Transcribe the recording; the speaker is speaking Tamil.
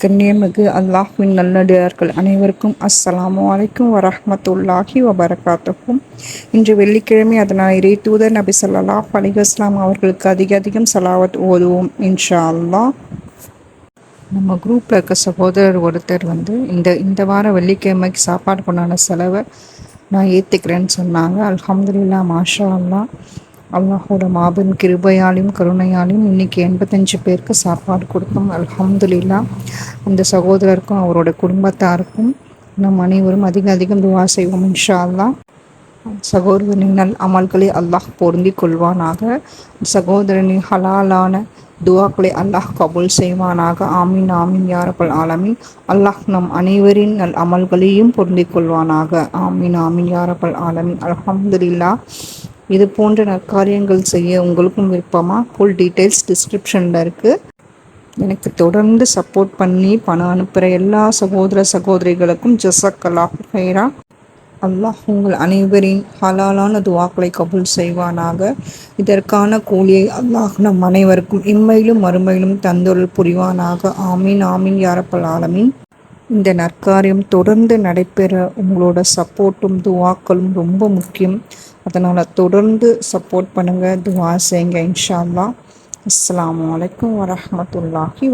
கண்ணியமிகு அல்லாஹ்வின் நல்லடியார்கள் அனைவருக்கும் அஸ்ஸலாமு அலைக்கும் வரஹ்மத்துல்லாஹி வபரகாத்துக்கும் இன்று வெள்ளிக்கிழமை அதனால் இறை தூதர் நபி ஸல்லல்லாஹு அலைஹி அவர்களுக்கு அதிக அதிகம் சலாவத் ஓதுவோம் இன்ஷா அல்லாஹ் நம்ம குரூப்பில் இருக்க சகோதரர் ஒருத்தர் வந்து இந்த இந்த வாரம் வெள்ளிக்கிழமைக்கு சாப்பாடு கொண்டான செலவை நான் ஏற்றுக்கிறேன்னு சொன்னாங்க. அல்ஹம்துலில்லாஹ் மாஷா அல்லாஹ் அல்லாஹோட மாபெரும் கிருபையாலையும் கருணையாலையும் இன்னைக்கு எண்பத்தஞ்சு பேருக்கு சாப்பாடு கொடுத்தோம். அலமதுல்லா அந்த சகோதரருக்கும் அவரோட குடும்பத்தாருக்கும் நம் அனைவரும் அதிக அதிகம் துவா செய்வோம் இன்ஷா அல்லாஹ் சகோதரனின் நல் அமல்களை அல்லாஹ் பொருந்தி கொள்வானாக. சகோதரனின் ஹலாலான துவாக்களை அல்லாஹ் கபூல் செய்வானாக. ஆமீன் ஆமீன் யாரபல் ஆலமீன். அல்லாஹ் நம் அனைவரின் நல் அமல்களையும் பொருந்திக் கொள்வானாக. ஆமீன் ஆமீன் யாரபல் ஆலமீன். அலமதுல்லா இது போன்ற நற்காரியங்கள் செய்ய உங்களுக்கும் விருப்பமா? ஃபுல் டீட்டெயில்ஸ் டிஸ்கிரிப்ஷனில் இருக்குது எனக்கு தொடர்ந்து சப்போர்ட் பண்ணி பணம் அனுப்புகிற எல்லா சகோதர சகோதரிகளுக்கும் ஜசக்கலா ஹைரா அல்லாஹ் உங்கள் அனைவரின் ஹலாலான துவாக்களை கபூல் செய்வானாக. இதற்கான கூலியை அல்லாஹ் நம் அனைவருக்கும் இம்மையிலும் மறுமையிலும் தந்தொருள் புரிவானாக. ஆமீன் ஆமீன் யாரப்பல் ஆலமீன். இந்த நற்காரியம் தொடர்ந்து நடைபெற உங்களோட சப்போர்ட்டும் துவாக்களும் ரொம்ப முக்கியம். அதனால் தொடர்ந்து சப்போர்ட் பண்ணுங்கள் துவா செய்யுங்க இன்ஷா அல்லாஹ் அஸ்ஸலாமு அலைக்கும் வரஹ்மத்துல்லாஹி